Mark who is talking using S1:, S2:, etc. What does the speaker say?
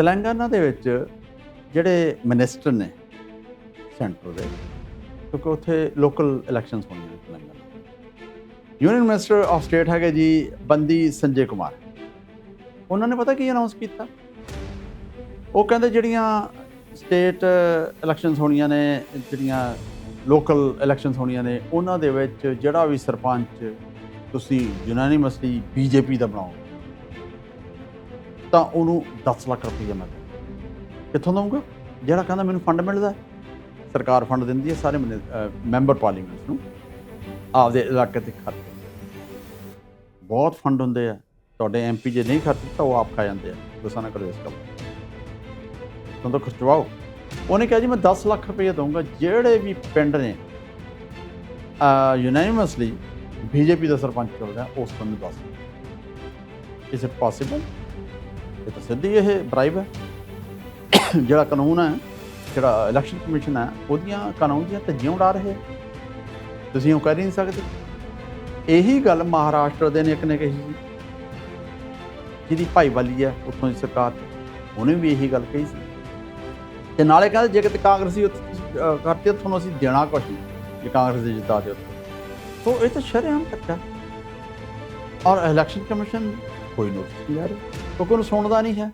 S1: ਤੇਲੰਗਾਨਾ ਦੇ ਵਿੱਚ ਜਿਹੜੇ ਮਿਨਿਸਟਰ ਨੇ ਸੈਂਟਰ ਦੇ, ਕਿਉਂਕਿ ਉੱਥੇ ਲੋਕਲ ਇਲੈਕਸ਼ਨਸ ਹੋਣੀਆਂ ਨੇ Telangana union minister of state ਹੈਗੇ ਜੀ ਬੰਦੀ ਸੰਜੇ ਕੁਮਾਰ। ਉਹਨਾਂ ਨੇ ਪਤਾ ਕੀ ਅਨਾਉਂਸ ਕੀਤਾ? ਉਹ ਕਹਿੰਦੇ ਜਿਹੜੀਆਂ ਸਟੇਟ ਇਲੈਕਸ਼ਨਸ ਹੋਣੀਆਂ ਨੇ, ਜਿਹੜੀਆਂ ਲੋਕਲ ਇਲੈਕਸ਼ਨਸ ਹੋਣੀਆਂ ਨੇ, ਉਹਨਾਂ ਦੇ ਵਿੱਚ ਜਿਹੜਾ ਵੀ ਸਰਪੰਚ ਤੁਸੀਂ ਯੂਨਾਨੀਮਸਲੀ ਬੀਜੇਪੀ ਦਾ ਬਣਾਓ ਤਾਂ ਉਹਨੂੰ 10 ਲੱਖ ਰੁਪਈਆ ਮਿਲਦਾ ਕਿੱਥੋਂ ਦਊਂਗਾ? ਜਿਹੜਾ ਕਹਿੰਦਾ ਮੈਨੂੰ ਫੰਡ ਮਿਲਦਾ ਸਰਕਾਰ ਫੰਡ ਦਿੰਦੀ ਹੈ ਸਾਰੇ ਮਿਨੀ- ਮੈਂਬਰ ਪਾਰਲੀਮੈਂਟ ਨੂੰ। ਆਪਦੇ ਇਲਾਕੇ ਤੇ ਖਰਚ। ਬਹੁਤ ਫੰਡ ਹੁੰਦੇ ਆ। ਤੁਹਾਡੇ ਐਮਪੀ ਜੇ ਨਹੀਂ ਖਰਚ ਤਾਂ ਉਹ ਆਪ ਖਾ ਜਾਂਦੇ ਆ। ਗੁੱਸਾ ਨਾ ਕਰੋ ਇਸ ਗੱਲ ਤੋਂ। ਤਾਂ ਖਰਚਵਾਓ ਉਹਨੇ ਕਿਹਾ ਜੀ, ਮੈਂ 10 ਲੱਖ ਰੁਪਏ ਦਊਂਗਾ। ਜਿਹੜੇ ਵੀ ਪਿੰਡ ਨੇ ਆ ਯੂਨਾਨੀਮਸਲੀ ਬੀਜੇਪੀ ਦਾ ਸਰਪੰਚ ਚੁਣਦਾ ਉਸ ਨੂੰ ਦੱਸ। ਇਸ ਇਟ ਪੋਸੀਬਲ ਇਹ ਤਾਂ ਸਿੱਧੀ ਇਹ ਬ੍ਰਾਈਬ ਹੈ। ਜਿਹੜਾ ਕਾਨੂੰਨ ਹੈ ਜਿਹੜਾ ਇਲੈਕਸ਼ਨ ਕਮਿਸ਼ਨ ਹੈ ਉਹਦੀਆਂ ਕਾਨੂੰਨ ਦੀਆਂ ਧੱਜੀਆਂ ਉਡਾ ਰਹੇ ਤੁਸੀਂ ਉਹ ਕਰ ਹੀ ਨਹੀਂ ਸਕਦੇ। ਇਹੀ ਗੱਲ ਮਹਾਰਾਸ਼ਟਰ ਦੇ ਨੇ ਇੱਕ ਨੇ ਕਹੀ ਜਿਹਦੀ ਭਾਈਵਾਲੀ ਹੈ ਉੱਥੋਂ ਦੀ ਸਰਕਾਰ ਚ, ਉਹਨੇ ਵੀ ਇਹੀ ਗੱਲ ਕਹੀ ਸੀ। ਤੇ ਨਾਲੇ ਕਹਿੰਦੇ ਜੇ ਕਿਤੇ ਕਾਂਗਰਸੀ ਉੱਥੇ ਕਰਤੇ ਤੁਹਾਨੂੰ ਅਸੀਂ ਦੇਣਾ ਕੁਛ ਨਹੀਂ। ਜੇ ਕਾਂਗਰਸ ਦੇ ਜਿੱਤਾ ਦੇ ਉੱਥੇ ਸੋ ਇਹ ਤਾਂ ਸ਼ਰੇਆਮ ਧੱਕਾ। ਔਰ ਇਲੈਕਸ਼ਨ ਕਮਿਸ਼ਨ ਕੋਈ ਨੋਟਿਸ ਨਹੀਂ ਲੈ ਰਿਹਾ ਕਿਉਂਕਿ ਉਹਨੂੰ ਸੁਣਦਾ ਨਹੀਂ ਹੈ।